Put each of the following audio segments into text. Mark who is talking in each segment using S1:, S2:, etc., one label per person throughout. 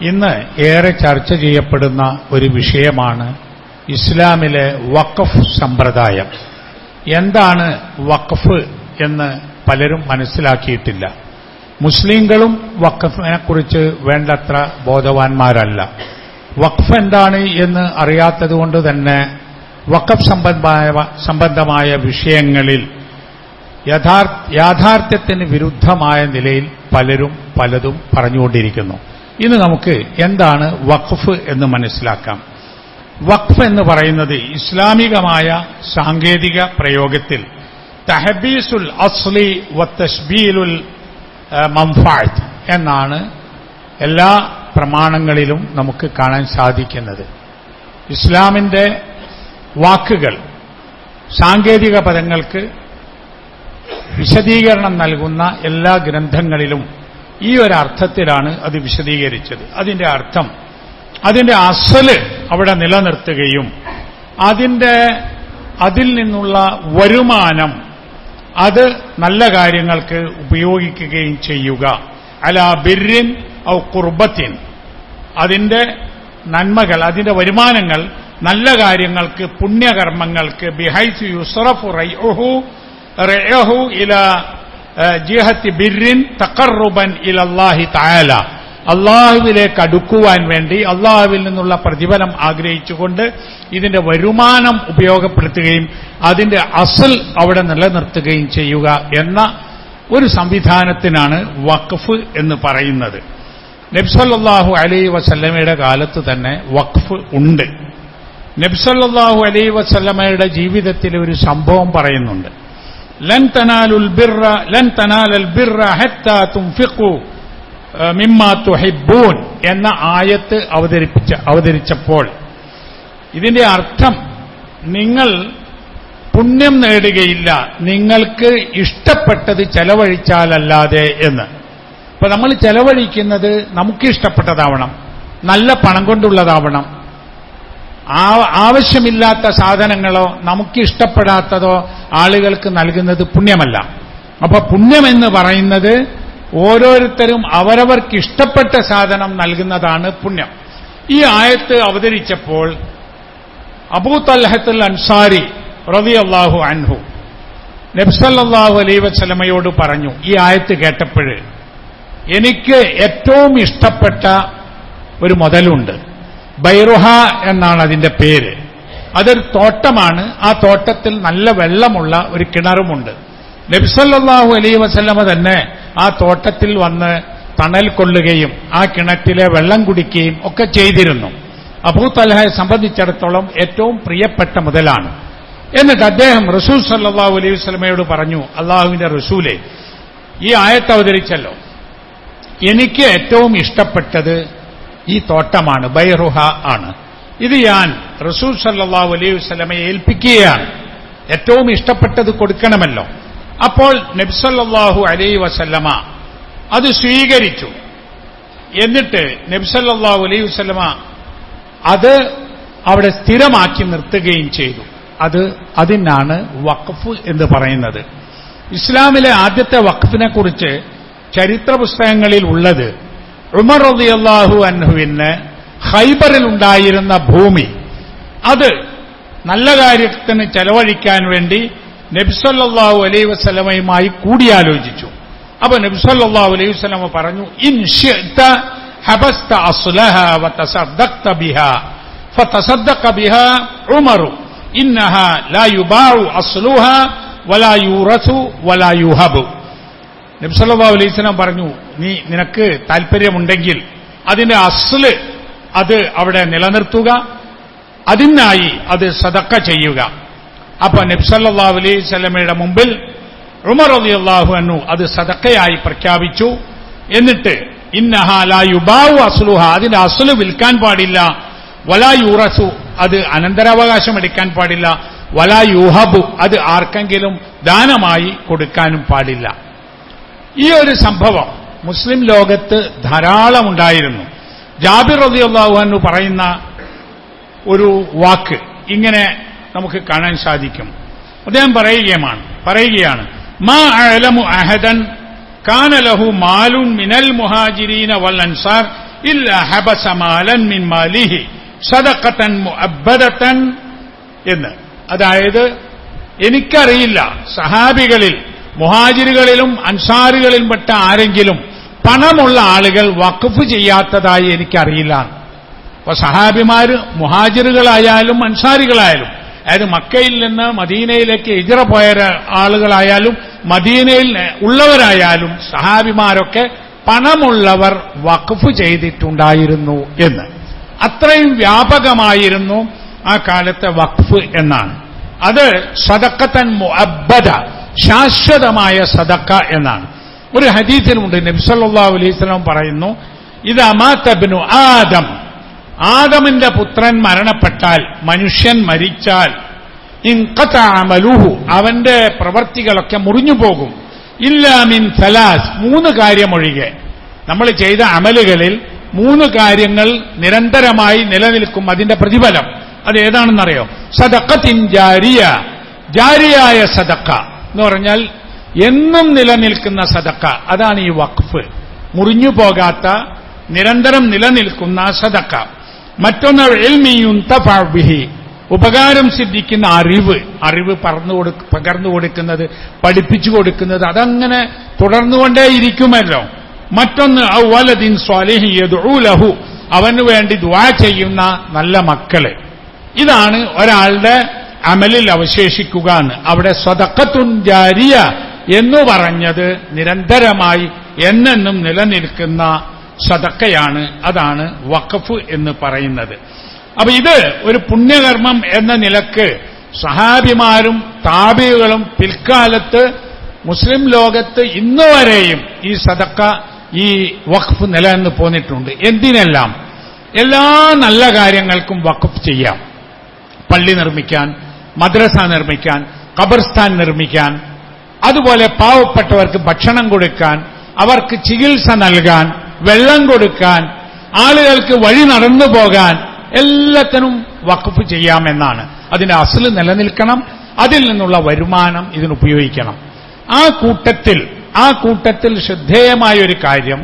S1: ഇന്ന് ഏറെ ചർച്ച ചെയ്യപ്പെടുന്ന ഒരു വിഷയമാണ് ഇസ്ലാമിലെ വഖഫ് സമ്പ്രദായം. എന്താണ് വഖഫ് എന്ന് പലരും മനസ്സിലാക്കിയിട്ടില്ല. മുസ്ലിങ്ങളും വഖഫിനെക്കുറിച്ച് വേണ്ടത്ര ബോധവാന്മാരല്ല. വഖഫ് എന്താണ് എന്ന് അറിയാത്തതുകൊണ്ട് തന്നെ വഖഫ് സംബന്ധമായ വിഷയങ്ങളിൽ യാഥാർത്ഥ്യത്തിന് വിരുദ്ധമായ നിലയിൽ പലരും പലതും പറഞ്ഞുകൊണ്ടിരിക്കുന്നു. ഇന്ന് നമുക്ക് എന്താണ് വഖഫ് എന്ന് മനസ്സിലാക്കാം. വഖഫ് എന്ന് പറയുന്നത് ഇസ്ലാമികമായ സാങ്കേതിക പ്രയോഗത്തിൽ തഹബീസുൽ അസ്ലി വ തഷ്ബീലുൽ മംഫാത്ത് എന്നാണ് എല്ലാ പ്രമാണങ്ങളിലും നമുക്ക് കാണാൻ സാധിക്കുന്നത്. ഇസ്ലാമിന്റെ വാക്കുകൾ സാങ്കേതിക പദങ്ങൾക്ക് വിശദീകരണം നൽകുന്ന എല്ലാ ഗ്രന്ഥങ്ങളിലും ഈ ഒരു അർത്ഥത്തിലാണ് അത് വിശദീകരിച്ചത്. അതിന്റെ അർത്ഥം അതിന്റെ അസൽ അവിടെ നിലനിർത്തുകയും അതിന്റെ അതിൽ നിന്നുള്ള വരുമാനം അത് നല്ല കാര്യങ്ങൾക്ക് ഉപയോഗിക്കുകയും ചെയ്യുക. അല ബിരിൻ ഔ കുർബത്തിൻ. അതിന്റെ നന്മകൾ അതിന്റെ വരുമാനങ്ങൾ നല്ല കാര്യങ്ങൾക്ക് പുണ്യകർമ്മങ്ങൾക്ക് ബിഹൈസ് യുസറഫു റൈഹു റൈഹു ഇല ജിഹത്തി ബിരിൻ തക്കറുബൻ ഇലല്ലാഹി തായാല അള്ളാഹുവിലേക്ക് അടുക്കുവാൻ വേണ്ടി അള്ളാഹുവിൽ നിന്നുള്ള പ്രതിഫലം ആഗ്രഹിച്ചുകൊണ്ട് ഇതിന്റെ വരുമാനം ഉപയോഗപ്പെടുത്തുകയും അതിന്റെ അസൽ അവിടെ നിലനിർത്തുകയും ചെയ്യുക എന്ന ഒരു സംവിധാനത്തിനാണ് വഖഫ് എന്ന് പറയുന്നത്. നബ്സല്ലാഹു അലൈ വസല്ലമയുടെ കാലത്ത് തന്നെ വഖഫ് ഉണ്ട്. നബ്സല്ലാഹു അലൈ വസല്ലമയുടെ ജീവിതത്തിലെ ഒരു സംഭവം പറയുന്നുണ്ട്. ലൻ تنالوا البر ലൻ تنال البر ഹത്താ تنفقوا മിമ്മാ തുഹിബ്ബൂൻ എന്ന ആയത്ത് അവതരിപ്പിച്ച അവതരിച്ചപ്പോൾ ഇതിന്റെ അർത്ഥം നിങ്ങൾ പുണ്യം നേടുകയില്ല നിങ്ങൾക്ക് ഇഷ്ടപ്പെട്ടത് ചെലവഴിച്ചാലല്ലാതെ എന്ന്. അപ്പൊ നമ്മൾ ചെലവഴിക്കുന്നത് നമുക്ക് ഇഷ്ടപ്പെട്ടതാവണം നല്ല പണം കൊണ്ടുള്ളതാവണം. ആവശ്യമില്ലാത്ത സാധനങ്ങളോ നമുക്ക് ഇഷ്ടപ്പെടാത്തതോ ആളുകൾക്ക് നൽകുന്നത് പുണ്യമല്ല. അപ്പൊ പുണ്യമെന്ന് പറയുന്നത് ഓരോരുത്തരും അവരവർക്ക് ഇഷ്ടപ്പെട്ട സാധനം നൽകുന്നതാണ് പുണ്യം. ഈ ആയത്ത് അവതരിച്ചപ്പോൾ അബൂ തൽഹത്തുൽ അൻസാരി റബി അള്ളാഹു അൻഹു നബ്സല്ലാഹു അലൈ വസ്ലമയോട് പറഞ്ഞു ഈ ആയത്ത് കേട്ടപ്പോഴ് എനിക്ക് ഏറ്റവും ഇഷ്ടപ്പെട്ട ഒരു മുതലുണ്ട്. ബൈറുഹ എന്നാണ് അതിന്റെ പേര്. അതൊരു തോട്ടമാണ്. ആ തോട്ടത്തിൽ നല്ല വെള്ളമുള്ള ഒരു കിണറുമുണ്ട്. നബ്സല്ലാഹു അലൈ വസല്ലമ തന്നെ ആ തോട്ടത്തിൽ വന്ന് തണൽ കൊള്ളുകയും ആ കിണറ്റിലെ വെള്ളം കുടിക്കുകയും ഒക്കെ ചെയ്തിരുന്നു. അബൂ തലഹയെ സംബന്ധിച്ചിടത്തോളം ഏറ്റവും പ്രിയപ്പെട്ട മുതലാണ്. എന്നിട്ട് അദ്ദേഹം റസൂൽ സല്ലാഹു അലൈഹി വസ്ലമയോട് പറഞ്ഞു അള്ളാഹുവിന്റെ റസൂലെ ഈ ആയത്ത് അവതരിച്ചല്ലോ. എനിക്ക് ഏറ്റവും ഇഷ്ടപ്പെട്ടത് ഈ തോട്ടമാണ് ബൈറുഹ ആണ്. ഇത് ഞാൻ റസൂൽ സല്ലാ അലൈഹി വസ്ലമയെ ഏൽപ്പിക്കുകയാണ്. ഏറ്റവും ഇഷ്ടപ്പെട്ടത് കൊടുക്കണമല്ലോ. അപ്പോൾ നബ്സല്ലാഹു അലൈ വസല്ലമ അത് സ്വീകരിച്ചു. എന്നിട്ട് നബ്സല്ലാഹു അലൈഹി വസല്ലമ അത് അവിടെ സ്ഥിരമാക്കി നിർത്തുകയും ചെയ്തു. അത് അതിനാണ് വഖഫ് എന്ന് പറയുന്നത്. ഇസ്ലാമിലെ ആദ്യത്തെ വഖഫിനെ കുറിച്ച് ചരിത്ര പുസ്തകങ്ങളിൽ ഉള്ളത് ഉമർ റളിയല്ലാഹു അൻഹുവിന് ഹൈബറിൽ ഉണ്ടായിരുന്ന ഭൂമി. അത് നല്ല കാര്യത്തിന് ചെലവഴിക്കാൻ വേണ്ടി നബ്സല്ലാഹു അലൈ വസ്ലമയുമായി കൂടിയാലോചിച്ചു. അപ്പൊ നബ്സല്ലാഹു അലൈഹി വസ്ലമ പറഞ്ഞു ഇൻ ഹബസ്ത അസ്ലഹ വതസദ്ദഖ്ത ബിഹ. ഫതസദ്ദഖ ബിഹ ഉമറു. ഇന്നഹ ലാ യുബാഉ അസ്ലുഹ വലാ യൂറസു വലാ യുഹബു. നബ്സല്ലാഹു അലൈഹി വസല്ലം പറഞ്ഞു നീ നിനക്ക് താല്പര്യമുണ്ടെങ്കിൽ അതിന്റെ അസ്ല് അത് അവിടെ നിലനിർത്തുക. അതിനായി അത് സതക്ക ചെയ്യുക. അപ്പൊ നബ്സല്ലാ അലൈഹി സ്വലമയുടെ മുമ്പിൽ ഉമർ അലി അള്ളാഹു അന്നു അത് സതക്കയായി പ്രഖ്യാപിച്ചു. എന്നിട്ട് ഇന്നഹാലുബാവു അസുലുഹ അതിന്റെ അസുൽ വിൽക്കാൻ പാടില്ല. വലാ യൂറസു അത് അനന്തരാവകാശം എടുക്കാൻ പാടില്ല. വലാ യുഹബു അത് ആർക്കെങ്കിലും ദാനമായി കൊടുക്കാനും പാടില്ല. ഈ ഒരു സംഭവം മുസ്ലിം ലോകത്ത് ധാരാളം ഉണ്ടായിരുന്നു ജാബിർ റതി അള്ളാഹു പറയുന്ന ഒരു വാക്ക് ഇങ്ങനെ നമുക്ക് കാണാൻ സാധിക്കും. അദ്ദേഹം പറയുകയാണ് പറയുകയാണ് മാ അലമു അഹദൻ കാന ലഹു മാലുൻ മിനൽ മുഹാജിരീന വൽ അൻസാർ ഇല്ല ഹബസ മാലൻ മിൻ മാലിഹി സദക്കത്തൻ മുഅബ്ബദത്തൻ എന്ന്. അതായത് എനിക്കറിയില്ല സഹാബികളിൽ മുഹാജിറുകളിലും അൻസാറുകളിലും പെട്ട ആരെങ്കിലും പണമുള്ള ആളുകൾ വഖഫ് ചെയ്യാത്തതായി എനിക്കറിയില്ല. അപ്പൊ സഹാബിമാര് മുഹാജിറുകളായാലും അൻസാരികളായാലും അതായത് മക്കയിൽ നിന്ന് മദീനയിലേക്ക് എതിര പോയ ആളുകളായാലും മദീനയിൽ ഉള്ളവരായാലും സഹാബിമാരൊക്കെ പണമുള്ളവർ വഖഫ് ചെയ്തിട്ടുണ്ടായിരുന്നു എന്ന്. അത്രയും വ്യാപകമായിരുന്നു ആ കാലത്തെ വഖഫ് എന്നാണ്. അത് സദക്കത്തൻ മുഅബ്ബദ ശാശ്വതമായ സദക്ക എന്നാണ്. ഒരു ഹദീസിലുണ്ട് നബ്സല്ലാ അലൈഹി സ്വലം പറയുന്നു ഇത് അമാത്തബിനു ആദം. ആദമിന്റെ പുത്രൻ മരണപ്പെട്ടാൽ മനുഷ്യൻ മരിച്ചാൽ ഇൻകത്താമലുഹു അവന്റെ പ്രവർത്തികളൊക്കെ മുറിഞ്ഞു പോകും. ഇല്ലാമിൻ സലാസ് മൂന്ന് കാര്യമൊഴികെ. നമ്മൾ ചെയ്ത അമലുകളിൽ മൂന്ന് കാര്യങ്ങൾ നിരന്തരമായി നിലനിൽക്കും അതിന്റെ പ്രതിഫലം. അത് ഏതാണെന്നറിയോ? സദക്കത്തിൻ ജാരിയ ജാരിയായ സദക്ക എന്ന് പറഞ്ഞാൽ എന്നും നിലനിൽക്കുന്ന സദക്ക. അതാണ് ഈ വഖഫ്. മുറിഞ്ഞു പോകാത്ത നിരന്തരം നിലനിൽക്കുന്ന സദക്ക. മറ്റൊന്ന് എൽമിയും തഫാബിഹി ഉപകാരം സിദ്ധിക്കുന്ന അറിവ്. അറിവ് പറഞ്ഞു കൊടു പകർന്നു കൊടുക്കുന്നത് പഠിപ്പിച്ചു കൊടുക്കുന്നത് അതങ്ങനെ തുടർന്നുകൊണ്ടേയിരിക്കുമല്ലോ. മറ്റൊന്ന് ഔവലദിൻ സ്വാലിഹിയദുലഹു അവന് വേണ്ടി ദ്വാ ചെയ്യുന്ന നല്ല മക്കൾ. ഇതാണ് ഒരാളുടെ അമലിൽ അവശേഷിക്കുക അവിടെ സ്വതക്കത്തുൻ ജാരിയ എന്ന് പറഞ്ഞത് നിരന്തരമായി എന്നെന്നും നിലനിൽക്കുന്ന സതക്കയാണ് അതാണ് വഖഫ് എന്ന് പറയുന്നത്. അപ്പൊ ഇത് ഒരു പുണ്യകർമ്മം എന്ന നിലയ്ക്ക് സഹാബിമാരും താപികളും പിൽക്കാലത്ത് മുസ്ലിം ലോകത്ത് ഇന്നുവരെയും ഈ സതക്ക ഈ വഖഫ് നിലനിന്ന് പോന്നിട്ടുണ്ട്. എന്തിനെല്ലാം? എല്ലാ നല്ല കാര്യങ്ങൾക്കും വഖഫ് ചെയ്യാം. പള്ളി നിർമ്മിക്കാൻ മദ്രസ നിർമ്മിക്കാൻ ഖബർസ്ഥാൻ നിർമ്മിക്കാൻ അതുപോലെ പാവപ്പെട്ടവർക്ക് ഭക്ഷണം കൊടുക്കാൻ അവർക്ക് ചികിത്സ നൽകാൻ വെള്ളം കൊടുക്കാൻ ആളുകൾക്ക് വഴി നടന്നു പോകാൻ എല്ലാത്തിനും വഖഫ് ചെയ്യാമെന്നാണ്. അതിന്റെ അസൽ നിലനിൽക്കണം അതിൽ നിന്നുള്ള വരുമാനം ഇതിന് ഉപയോഗിക്കണം. ആ കൂട്ടത്തിൽ ആ കൂട്ടത്തിൽ ശ്രദ്ധേയമായ ഒരു കാര്യം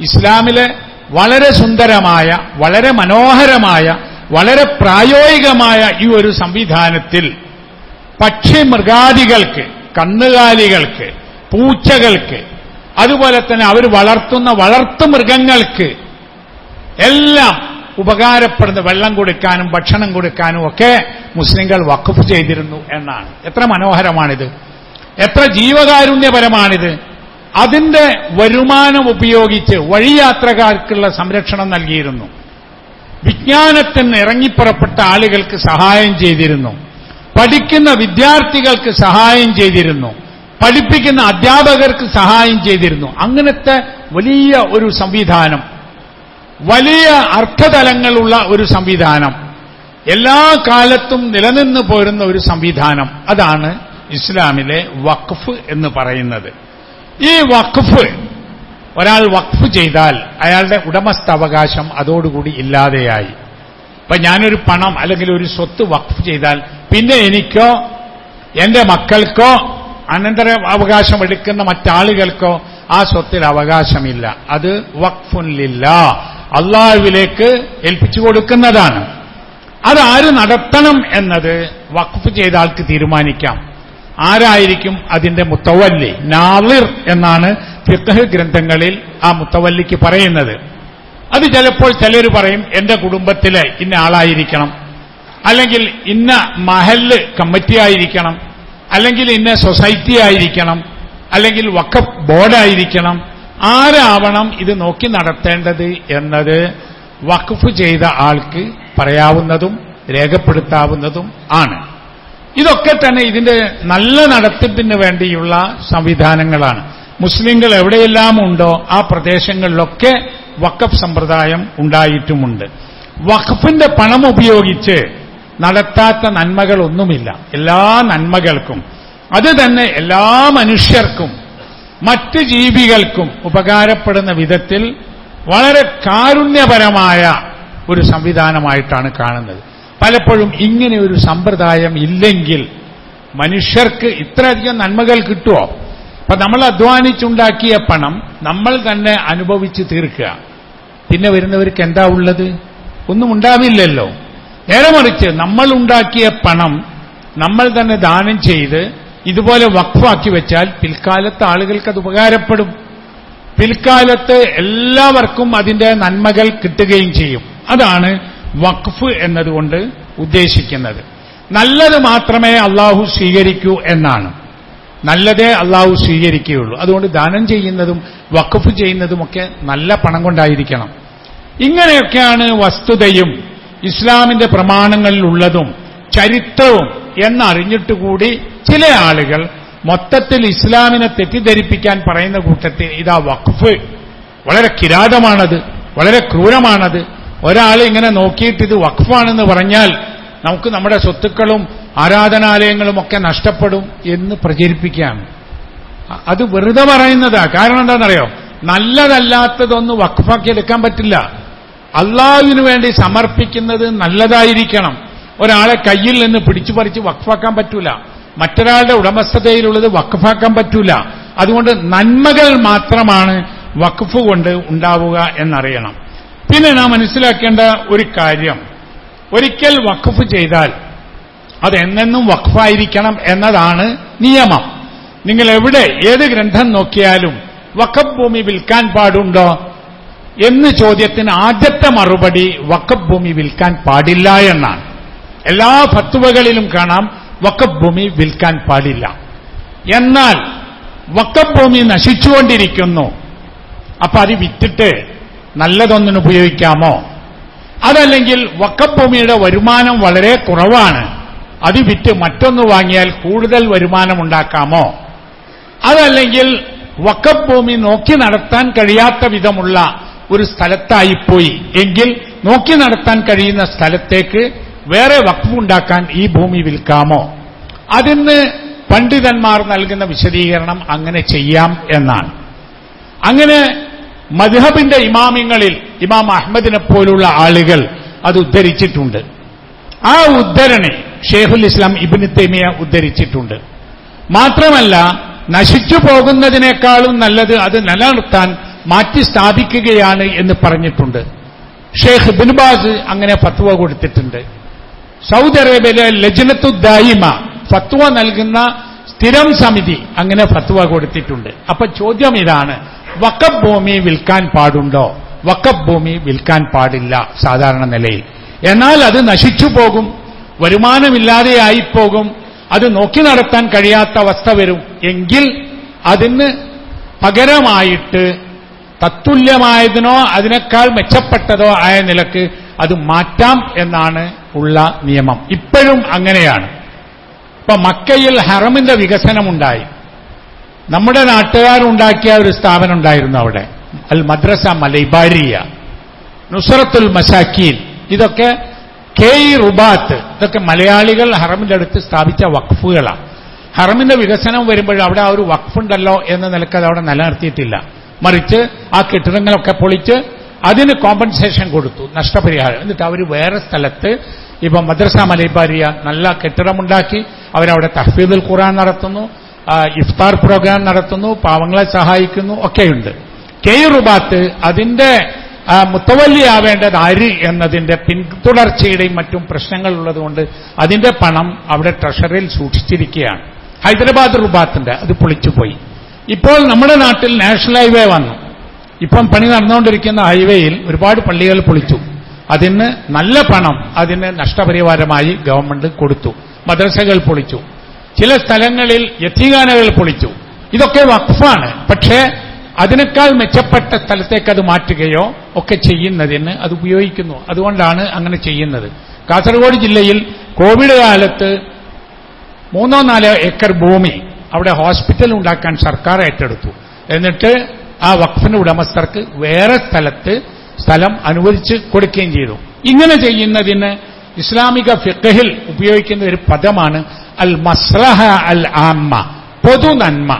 S1: ഇസ്ലാമിലെ വളരെ സുന്ദരമായ വളരെ മനോഹരമായ വളരെ പ്രായോഗികമായ ഈ ഒരു സംവിധാനത്തിൽ പക്ഷി മൃഗാദികൾക്ക് കന്നുകാലികൾക്ക് പൂച്ചകൾക്ക് അതുപോലെ തന്നെ അവർ വളർത്തുന്ന വളർത്തു മൃഗങ്ങൾക്ക് എല്ലാം ഉപകാരപ്പെടുന്ന വെള്ളം കൊടുക്കാനും ഭക്ഷണം കൊടുക്കാനും ഒക്കെ മുസ്ലിങ്ങൾ വഖഫ് ചെയ്തിരുന്നു എന്നാണ്. എത്ര മനോഹരമാണിത്. എത്ര ജീവകാരുണ്യപരമാണിത്. അതിന്റെ വരുമാനം ഉപയോഗിച്ച് വഴിയാത്രക്കാർക്കുള്ള സംരക്ഷണം നൽകിയിരുന്നു. വിജ്ഞാനത്തിന് ഇറങ്ങിപ്പുറപ്പെട്ട ആളുകൾക്ക് സഹായം ചെയ്തിരുന്നു. പഠിക്കുന്ന വിദ്യാർത്ഥികൾക്ക് സഹായം ചെയ്തിരുന്നു. പഠിപ്പിക്കുന്ന അധ്യാപകർക്ക് സഹായം ചെയ്തിരുന്നു. അങ്ങനത്തെ വലിയ ഒരു സംവിധാനം. വലിയ അർത്ഥതലങ്ങളുള്ള ഒരു സംവിധാനം. എല്ലാ കാലത്തും നിലനിന്ന് പോരുന്ന ഒരു സംവിധാനം. അതാണ് ഇസ്ലാമിലെ വഖഫ് എന്ന് പറയുന്നത്. ഈ വഖഫ് ഒരാൾ വഖഫ് ചെയ്താൽ അയാളുടെ ഉടമസ്ഥാവകാശം അതോടുകൂടി ഇല്ലാതെയായി. ഇപ്പൊ ഞാനൊരു പണം അല്ലെങ്കിൽ ഒരു സ്വത്ത് വഖഫ് ചെയ്താൽ പിന്നെ എനിക്കോ എന്റെ മക്കൾക്കോ അനന്തര അവകാശം എടുക്കുന്ന മറ്റാളുകൾക്കോ ആ സ്വത്തിൽ അവകാശമില്ല. അത് വഖഫുനില്ല അള്ളാഹുവിലേക്ക് ഏൽപ്പിച്ചു കൊടുക്കുന്നതാണ്. അത് ആര് നടത്തണം എന്നത് വഖഫ് ചെയ്ത ആൾക്ക് തീരുമാനിക്കാം. ആരായിരിക്കും അതിന്റെ മുത്തവല്ലി? നാളിർ എന്നാണ് ഫിഖ് ഗ്രന്ഥങ്ങളിൽ ആ മുത്തവല്ലിക്ക് പറയുന്നത്. അത് ചിലപ്പോൾ ചിലർ പറയും എന്റെ കുടുംബത്തിലെ ഇന്ന ആളായിരിക്കണം. അല്ലെങ്കിൽ ഇന്ന മഹൽ കമ്മിറ്റി ആയിരിക്കണം. അല്ലെങ്കിൽ ഇന്ന സൊസൈറ്റി ആയിരിക്കണം. അല്ലെങ്കിൽ വക്കഫ് ബോർഡായിരിക്കണം ആരാവണം ഇത് നോക്കി നടത്തേണ്ടത് എന്നത് വഖഫ് ചെയ്ത ആൾക്ക് പറയാവുന്നതും രേഖപ്പെടുത്താവുന്നതും ആണ്. ഇതൊക്കെ തന്നെ ഇതിന്റെ നല്ല നടത്തിപ്പിന് വേണ്ടിയുള്ള സംവിധാനങ്ങളാണ്. മുസ്ലിങ്ങൾ എവിടെയെല്ലാം ഉണ്ടോ ആ പ്രദേശങ്ങളിലൊക്കെ വഖഫ് സമ്പ്രദായം ഉണ്ടായിട്ടുമുണ്ട്. വഖഫിന്റെ പണം ഉപയോഗിച്ച് നടത്താത്ത നന്മകളൊന്നുമില്ല. എല്ലാ നന്മകൾക്കും അത് തന്നെ എല്ലാ മനുഷ്യർക്കും മറ്റ് ജീവികൾക്കും ഉപകാരപ്പെടുന്ന വിധത്തിൽ വളരെ കാരുണ്യപരമായ ഒരു സംവിധാനമായിട്ടാണ് കാണുന്നത്. പലപ്പോഴും ഇങ്ങനെ ഒരു സമ്പ്രദായം ഇല്ലെങ്കിൽ മനുഷ്യർക്ക് ഇത്രയധികം നന്മകൾ കിട്ടുമോ അപ്പൊ നമ്മൾ അധ്വാനിച്ചുണ്ടാക്കിയ പണം നമ്മൾ തന്നെ അനുഭവിച്ച് തീർക്കുക. പിന്നെ വരുന്നവർക്ക് എന്താ ഉള്ളത്? ഒന്നും ഉണ്ടാവില്ലല്ലോ. നേരെ മറിച്ച് നമ്മൾ ഉണ്ടാക്കിയ പണം നമ്മൾ തന്നെ ദാനം ചെയ്ത് ഇതുപോലെ വഖഫാക്കി വെച്ചാൽ പിൽക്കാലത്ത് ആളുകൾക്ക് അത് ഉപകാരപ്പെടും. പിൽക്കാലത്ത് എല്ലാവർക്കും അതിന്റെ നന്മകൾ കിട്ടുകയും ചെയ്യും. അതാണ് വഖഫ് എന്നതുകൊണ്ട് ഉദ്ദേശിക്കുന്നത്. നല്ലത് മാത്രമേ അള്ളാഹു സ്വീകരിക്കൂ എന്നാണ്. നല്ലതേ അള്ളാഹു സ്വീകരിക്കുകയുള്ളൂ. അതുകൊണ്ട് ദാനം ചെയ്യുന്നതും വഖഫ് ചെയ്യുന്നതുമൊക്കെ നല്ല പണം കൊണ്ടായിരിക്കണം. ഇങ്ങനെയൊക്കെയാണ് വസ്തുതയും ഇസ്ലാമിന്റെ പ്രമാണങ്ങളിലുള്ളതും ചരിത്രവും എന്നറിഞ്ഞിട്ടുകൂടി ചില ആളുകൾ മൊത്തത്തിൽ ഇസ്ലാമിനെ തെറ്റിദ്ധരിപ്പിക്കാൻ പറയുന്ന കൂട്ടത്തിൽ ഇതാ വഖഫ്. വളരെ കിരാതമാണത് വളരെ ക്രൂരമാണത്. ഒരാൾ ഇങ്ങനെ നോക്കിയിട്ട് ഇത് വഖഫാണെന്ന് പറഞ്ഞാൽ നമുക്ക് നമ്മുടെ സ്വത്തുക്കളും ആരാധനാലയങ്ങളും ഒക്കെ നഷ്ടപ്പെടും എന്ന് പ്രചരിപ്പിക്കാം അത് വെറുതെ പറയുന്നതാ. കാരണം എന്താണെന്നറിയോ? നല്ലതല്ലാത്തതൊന്നും വഖഫാക്കി എടുക്കാൻ പറ്റില്ല. അള്ളാഹുവിന് വേണ്ടി സമർപ്പിക്കുന്നത് നല്ലതായിരിക്കണം. ഒരാളെ കയ്യിൽ നിന്ന് പിടിച്ചു പറിച്ച് വഖഫാക്കാൻ പറ്റൂല. മറ്റൊരാളുടെ ഉടമസ്ഥതയിലുള്ളത് വഖഫാക്കാൻ പറ്റൂല. അതുകൊണ്ട് നന്മകൾ മാത്രമാണ് വഖഫ് കൊണ്ട് ഉണ്ടാവുക എന്നറിയണം. പിന്നെ നാം മനസ്സിലാക്കേണ്ട ഒരു കാര്യം. ഒരിക്കൽ വഖഫ് ചെയ്താൽ അത് എന്നെന്നും വഖഫായിരിക്കണം എന്നതാണ് നിയമം. നിങ്ങൾ എവിടെ ഏത് ഗ്രന്ഥം നോക്കിയാലും വഖഫ് ഭൂമി വിൽക്കാൻ പാടുണ്ടോ? എന്ന് ചോദ്യത്തിന് ആദ്യത്തെ മറുപടി വഖഫ് ഭൂമി വിൽക്കാൻ പാടില്ല എന്നാണ്. എല്ലാ ഫത്തുവകളിലും കാണാം വഖഫ് ഭൂമി വിൽക്കാൻ പാടില്ല. എന്നാൽ വഖഫ് ഭൂമി നശിച്ചുകൊണ്ടിരിക്കുന്നു. അപ്പൊ അത് വിറ്റിട്ട് നല്ലതൊന്നിന് ഉപയോഗിക്കാമോ? അതല്ലെങ്കിൽ വഖഫ് ഭൂമിയുടെ വരുമാനം വളരെ കുറവാണ്. അത് വിറ്റ് മറ്റൊന്ന് വാങ്ങിയാൽ കൂടുതൽ വരുമാനം ഉണ്ടാക്കാമോ? അതല്ലെങ്കിൽ വഖഫ് ഭൂമി നോക്കി നടത്താൻ കഴിയാത്ത വിധമുള്ള ഒരു സ്ഥലത്തായിപ്പോയി. എങ്കിൽ നോക്കി നടത്താൻ കഴിയുന്ന സ്ഥലത്തേക്ക് വേറെ വഖഫ് ഉണ്ടാക്കാൻ ഈ ഭൂമി വിൽക്കാമോ? അതിന് പണ്ഡിതന്മാർ നൽകുന്ന വിശദീകരണം അങ്ങനെ ചെയ്യാം എന്നാണ്. അങ്ങനെ മദ്ഹബിന്റെ ഇമാമിങ്ങളിൽ ഇമാം അഹമ്മദിനെ പോലുള്ള ആളുകൾ അത് ഉദ്ധരിച്ചിട്ടുണ്ട്. ആ ഉദ്ധരണി ഷേഖുൽ ഇസ്ലാം ഇബിന് തെമിയ ഉദ്ധരിച്ചിട്ടുണ്ട്. മാത്രമല്ല നശിച്ചു പോകുന്നതിനേക്കാളും നല്ലത് അത് നിലനിർത്താൻ മാറ്റി സ്ഥാപിക്കുകയാണ് എന്ന് പറഞ്ഞിട്ടുണ്ട്. ഷെയ്ഖ് ബിൻബാസ് അങ്ങനെ ഫത്വ കൊടുത്തിട്ടുണ്ട്. സൗദി അറേബ്യയിലെ ലജ്നത്തു ദായിമ ഫത്വ നൽകുന്ന സ്ഥിരം സമിതി അങ്ങനെ ഫത്വ കൊടുത്തിട്ടുണ്ട്. അപ്പൊ ചോദ്യം ഇതാണ് വക്കഫ് ഭൂമി വിൽക്കാൻ പാടുണ്ടോ? വക്കബ് ഭൂമി വിൽക്കാൻ പാടില്ല സാധാരണ നിലയിൽ. എന്നാൽ അത് നശിച്ചു പോകും വരുമാനമില്ലാതെയായിപ്പോകും അത് നോക്കി നടത്താൻ കഴിയാത്ത അവസ്ഥ വരും. എങ്കിൽ അതിന് പകരമായിട്ട് തത്തുല്യമായതിനോ അതിനേക്കാൾ മെച്ചപ്പെട്ടതോ ആയ നിലയ്ക്ക് അത് മാറ്റാം എന്നാണ് ഉള്ള നിയമം. ഇപ്പോഴും അങ്ങനെയാണ്. ഇപ്പൊ മക്കയിൽ ഹറമിന്റെ വികസനമുണ്ടായി. നമ്മുടെ നാട്ടുകാരുണ്ടാക്കിയ ഒരു സ്ഥാപനം ഉണ്ടായിരുന്നു അവിടെ. അൽ മദ്രസ മലൈബാരിയ നുസറത്തുൽ മസാക്കീൻ. ഇതൊക്കെ കെ ഇ റുബാത്ത് ഇതൊക്കെ മലയാളികൾ ഹറമിന്റെ അടുത്ത് സ്ഥാപിച്ച വഖഫുകളാണ് ഹറമിന്റെ വികസനം വരുമ്പോൾ അവിടെ ആ ഒരു വഖഫുണ്ടല്ലോ എന്ന നിലയ്ക്ക് അത് അവിടെ നിലനിർത്തിയിട്ടില്ല. മറിച്ച് ആ കെട്ടിടങ്ങളൊക്കെ പൊളിച്ച് അതിന് കോമ്പൻസേഷൻ കൊടുത്തു നഷ്ടപരിഹാരം. എന്നിട്ട് അവർ വേറെ സ്ഥലത്ത് ഇപ്പം മദ്രസ മലൈബാരിയ നല്ല കെട്ടിടമുണ്ടാക്കി അവരവിടെ തഹ്ഫീദുൽ ഖുറാൻ നടത്തുന്നു. ഇഫ്താർ പ്രോഗ്രാം നടത്തുന്നു പാവങ്ങളെ സഹായിക്കുന്നു ഒക്കെയുണ്ട്. കെ റുബാത്ത് അതിന്റെ മുത്തവല്ലിയാവേണ്ടത് ആര് എന്നതിന്റെ പിന്തുടർച്ചയുടെയും മറ്റും പ്രശ്നങ്ങൾ ഉള്ളതുകൊണ്ട് അതിന്റെ പണം അവിടെ ട്രഷറിയിൽ സൂക്ഷിച്ചിരിക്കുകയാണ്. ഹൈദരാബാദ് റുബാത്തിന്റെ അത് പൊളിച്ചുപോയി. ഇപ്പോൾ നമ്മുടെ നാട്ടിൽ നാഷണൽ ഹൈവേ വന്നു. ഇപ്പം പണി നടന്നുകൊണ്ടിരിക്കുന്ന ഹൈവേയിൽ ഒരുപാട് പള്ളികൾ പൊളിച്ചു. അതിന് നല്ല പണം അതിന് നഷ്ടപരിഹാരമായി ഗവൺമെന്റ് കൊടുത്തു. മദ്രസകൾ പൊളിച്ചു. ചില സ്ഥലങ്ങളിൽ യത്തീഖാനകൾ പൊളിച്ചു. ഇതൊക്കെ വഖഫാണ്. പക്ഷേ അതിനേക്കാൾ മെച്ചപ്പെട്ട സ്ഥലത്തേക്ക് അത് മാറ്റുകയോ ഒക്കെ ചെയ്യുന്നതിന് അത് ഉപയോഗിക്കുന്നു. അതുകൊണ്ടാണ് അങ്ങനെ ചെയ്യുന്നത്. കാസർഗോഡ് ജില്ലയിൽ കോവിഡ് കാലത്ത് മൂന്നോ നാലോ ഏക്കർ ഭൂമി അവിടെ ഹോസ്പിറ്റൽ ഉണ്ടാക്കാൻ സർക്കാർ ഏറ്റെടുത്തു. എന്നിട്ട് ആ വഖഫിന്റെ ഉടമസ്ഥർക്ക് വേറെ സ്ഥലത്ത് സ്ഥലം അനുവദിച്ച് കൊടുക്കുകയും ചെയ്തു. ഇങ്ങനെ ചെയ്യുന്നതിന് ഇസ്ലാമിക ഫിഖഹിൽ ഉപയോഗിക്കുന്ന ഒരു പദമാണ് അൽ മസ്ലഹ അൽ ആമ്മ പൊതു നന്മ.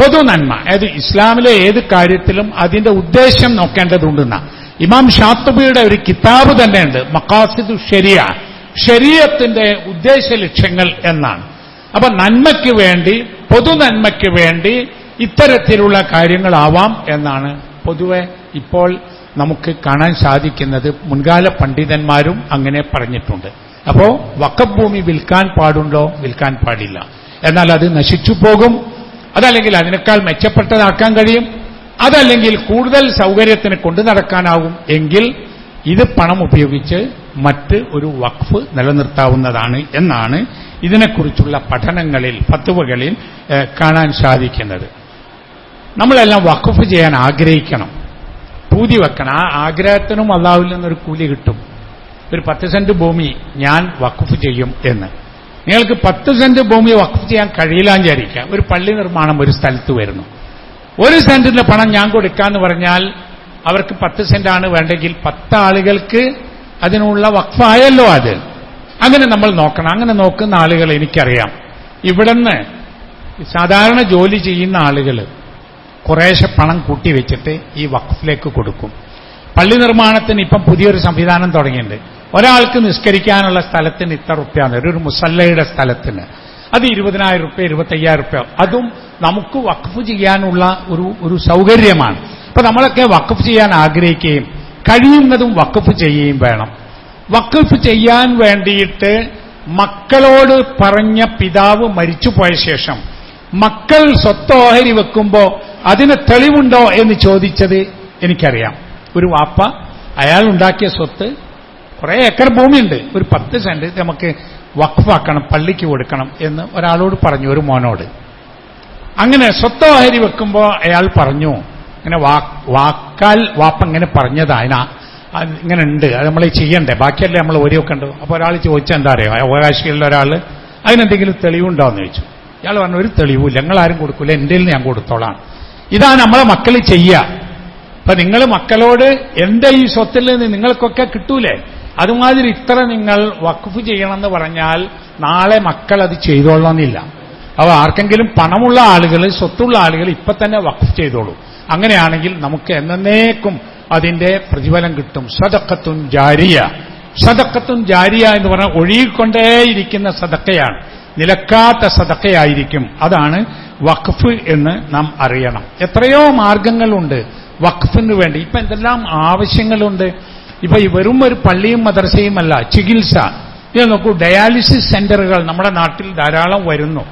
S1: പൊതു നന്മ. അതായത് ഇസ്ലാമിലെ ഏത് കാര്യത്തിലും അതിന്റെ ഉദ്ദേശം നോക്കേണ്ടതുണ്ടെന്ന. ഇമാം ഷാത്തുബിയുടെ ഒരു കിതാബ് തന്നെയുണ്ട്. മക്കാസിദു ഷെരിയ ശരീരത്തിന്റെ ഉദ്ദേശ ലക്ഷ്യങ്ങൾ എന്നാണ്. അപ്പൊ നന്മയ്ക്ക് വേണ്ടി പൊതു നന്മയ്ക്ക് വേണ്ടി ഇത്തരത്തിലുള്ള കാര്യങ്ങളാവാം എന്നാണ് പൊതുവെ ഇപ്പോൾ നമുക്ക് കാണാൻ സാധിക്കുന്നത്. മുൻകാല പണ്ഡിതന്മാരും അങ്ങനെ പറഞ്ഞിട്ടുണ്ട്. അപ്പോ വക്കഭൂമി വിൽക്കാൻ പാടുണ്ടോ? വിൽക്കാൻ പാടില്ല. എന്നാൽ അത് നശിച്ചു പോകും. അതല്ലെങ്കിൽ അതിനേക്കാൾ മെച്ചപ്പെട്ടതാക്കാൻ കഴിയും. അതല്ലെങ്കിൽ കൂടുതൽ സൗകര്യത്തിന് കൊണ്ടു നടക്കാനാവും. എങ്കിൽ ഇത് പണം ഉപയോഗിച്ച് മറ്റ് ഒരു വഖഫ് നിലനിർത്താവുന്നതാണ് എന്നാണ് ഇതിനെക്കുറിച്ചുള്ള പഠനങ്ങളിൽ പത്തുവകളിൽ കാണാൻ സാധിക്കുന്നത്. നമ്മളെല്ലാം വഖഫ് ചെയ്യാൻ ആഗ്രഹിക്കണം. പൂതി വെക്കണം. ആ ആഗ്രഹത്തിനും അള്ളാഹുവിൽ നിന്നൊരു കൂലി കിട്ടും. ഒരു പത്ത് സെന്റ് ഭൂമി ഞാൻ വഖഫ് ചെയ്യും എന്ന്. നിങ്ങൾക്ക് പത്ത് സെന്റ് ഭൂമി വഖഫ് ചെയ്യാൻ കഴിയില്ലാന്ന് ഒരു പള്ളി നിർമ്മാണം ഒരു സ്ഥലത്ത് വരുന്നു. ഒരു സെന്റിന്റെ പണം ഞാൻ കൊടുക്കാന്ന് പറഞ്ഞാൽ അവർക്ക് പത്ത് സെന്റാണ് വേണ്ടെങ്കിൽ പത്ത് ആളുകൾക്ക് അതിനുള്ള വഖഫായല്ലോ അത്. അങ്ങനെ നമ്മൾ നോക്കണം. അങ്ങനെ നോക്കുന്ന ആളുകൾ എനിക്കറിയാം. ഇവിടുന്ന് സാധാരണ ജോലി ചെയ്യുന്ന ആളുകൾ കുറേശ്ശെ പണം കൂട്ടിവെച്ചിട്ട് ഈ വഖഫിലേക്ക് കൊടുക്കും. പള്ളി നിർമ്മാണത്തിന് ഇപ്പം പുതിയൊരു സംവിധാനം തുടങ്ങിയിട്ടുണ്ട്. ഒരാൾക്ക് നിസ്കരിക്കാനുള്ള സ്ഥലത്തിന് ഇത്ര റുപ്യാണ്. ഒരു മുസല്ലയുടെ സ്ഥലത്തിന്. അത് ഇരുപതിനായിരം റുപ്യ ഇരുപത്തയ്യായിരം റുപ്യ. അതും നമുക്ക് വഖഫ് ചെയ്യാനുള്ള ഒരു ഒരു സൗകര്യമാണ്. അപ്പൊ നമ്മളൊക്കെ വഖഫ് ചെയ്യാൻ ആഗ്രഹിക്കുകയും കഴിയുന്നതും വഖഫ് ചെയ്യുകയും വേണം. വഖഫ് ചെയ്യാൻ വേണ്ടിയിട്ട് മക്കളോട് പറഞ്ഞ പിതാവ് മരിച്ചുപോയ ശേഷം മക്കൾ സ്വത്തോഹരി വെക്കുമ്പോ അതിന് തെളിവുണ്ടോ എന്ന് ചോദിച്ചത് എനിക്കറിയാം. ഒരു വാപ്പ അയാൾ ഉണ്ടാക്കിയ സ്വത്ത് കുറെ ഏക്കർ ഭൂമിയുണ്ട്. ഒരു പത്ത് സെന്റ് നമുക്ക് വഖഫാക്കണം പള്ളിക്ക് കൊടുക്കണം എന്ന് ഒരാളോട് പറഞ്ഞു ഒരു മോനോട്. അങ്ങനെ സ്വത്ത് ഓഹരി വെക്കുമ്പോൾ അയാൾ പറഞ്ഞു ഇങ്ങനെ വാക്കാൽ വാപ്പ ഇങ്ങനെ പറഞ്ഞതാ അതിനാ ഇങ്ങനെ ഉണ്ട് അത് നമ്മൾ ചെയ്യണ്ടേ ബാക്കിയല്ലേ നമ്മൾ ഓരി വെക്കണ്ടോ? അപ്പൊ ഒരാൾ ചോദിച്ചാൽ എന്താ അറിയാം? അവകാശികളിലെ ഒരാൾ അതിനെന്തെങ്കിലും തെളിവുണ്ടോ എന്ന് ചോദിച്ചു. ഇയാൾ പറഞ്ഞു ഒരു തെളിവില്ല ഞങ്ങൾ ആരും കൊടുക്കില്ല എന്റെ ഞാൻ കൊടുത്തോളാം. ഇതാ നമ്മളെ മക്കൾ ചെയ്യുക അപ്പൊ നിങ്ങൾ മക്കളോട് എന്റെ ഈ സ്വത്തിൽ നിന്ന് നിങ്ങൾക്കൊക്കെ കിട്ടൂലേ? അതുമാതിരി ഇത്ര നിങ്ങൾ വഖഫ് ചെയ്യണമെന്ന് പറഞ്ഞാൽ നാളെ മക്കൾ അത് ചെയ്തോളണമെന്നില്ല അവ ആർക്കെങ്കിലും പണമുള്ള ആളുകൾ സ്വത്തുള്ള ആളുകൾ ഇപ്പൊ തന്നെ വഖഫ് ചെയ്തോളൂ. അങ്ങനെയാണെങ്കിൽ നമുക്ക് എന്നേക്കും അതിന്റെ പ്രതിഫലം കിട്ടും. സതക്കത്തും ജാരിയ. സതക്കത്തും ജാരിയ എന്ന് പറഞ്ഞാൽ ഒഴുകിക്കൊണ്ടേയിരിക്കുന്ന സദക്കയാണ് നിലക്കാത്ത സദക്കയായിരിക്കും അതാണ് വഖഫ് എന്ന് നാം അറിയണം. എത്രയോ മാർഗങ്ങളുണ്ട് വഖഫിന് വേണ്ടി. ഇപ്പൊ എന്തെല്ലാം ആവശ്യങ്ങളുണ്ട്? ഇപ്പൊ ഈ വെറും ഒരു പള്ളിയും മദ്രസയും അല്ല ചികിത്സ. ഇത് നോക്കൂ ഡയാലിസിസ് സെന്ററുകൾ നമ്മുടെ നാട്ടിൽ ധാരാളം വരുന്നു.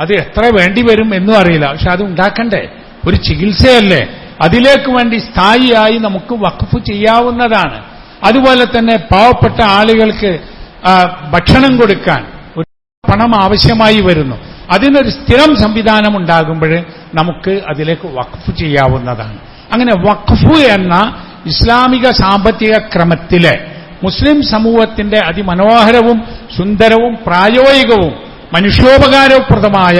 S1: അത് എത്ര വേണ്ടി വരും എന്നും അറിയില്ല. പക്ഷെ അത് ഉണ്ടാക്കണ്ടേ? ഒരു ചികിത്സയല്ലേ? അതിലേക്ക് വേണ്ടി സ്ഥായിയായി നമുക്ക് വഖഫ് ചെയ്യാവുന്നതാണ്. അതുപോലെ തന്നെ പാവപ്പെട്ട ആളുകൾക്ക് ഭക്ഷണം കൊടുക്കാൻ ഒരു പണം ആവശ്യമായി വരുന്നു. അതിനൊരു സ്ഥിരം സംവിധാനം ഉണ്ടാകുമ്പോൾ നമുക്ക് അതിലേക്ക് വഖഫ് ചെയ്യാവുന്നതാണ്. അങ്ങനെ വഖഫ് എന്ന ഇസ്ലാമിക സാമ്പത്തിക ക്രമത്തിലെ മുസ്ലിം സമൂഹത്തിന്റെ അതിമനോഹരവും സുന്ദരവും പ്രായോഗികവും മനുഷ്യോപകാരപ്രദമായ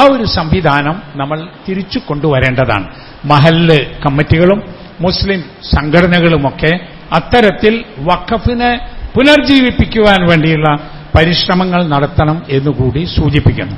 S1: ആ ഒരു സംവിധാനം നമ്മൾ തിരിച്ചു കൊണ്ടുവരേണ്ടതാണ്. മഹല്ല് കമ്മിറ്റികളും മുസ്ലിം സംഘടനകളുമൊക്കെ അത്തരത്തിൽ വഖഫിനെ പുനർജീവിപ്പിക്കുവാൻ വേണ്ടിയുള്ള പരിശ്രമങ്ങൾ നടത്തണം എന്നുകൂടി സൂചിപ്പിക്കുന്നു.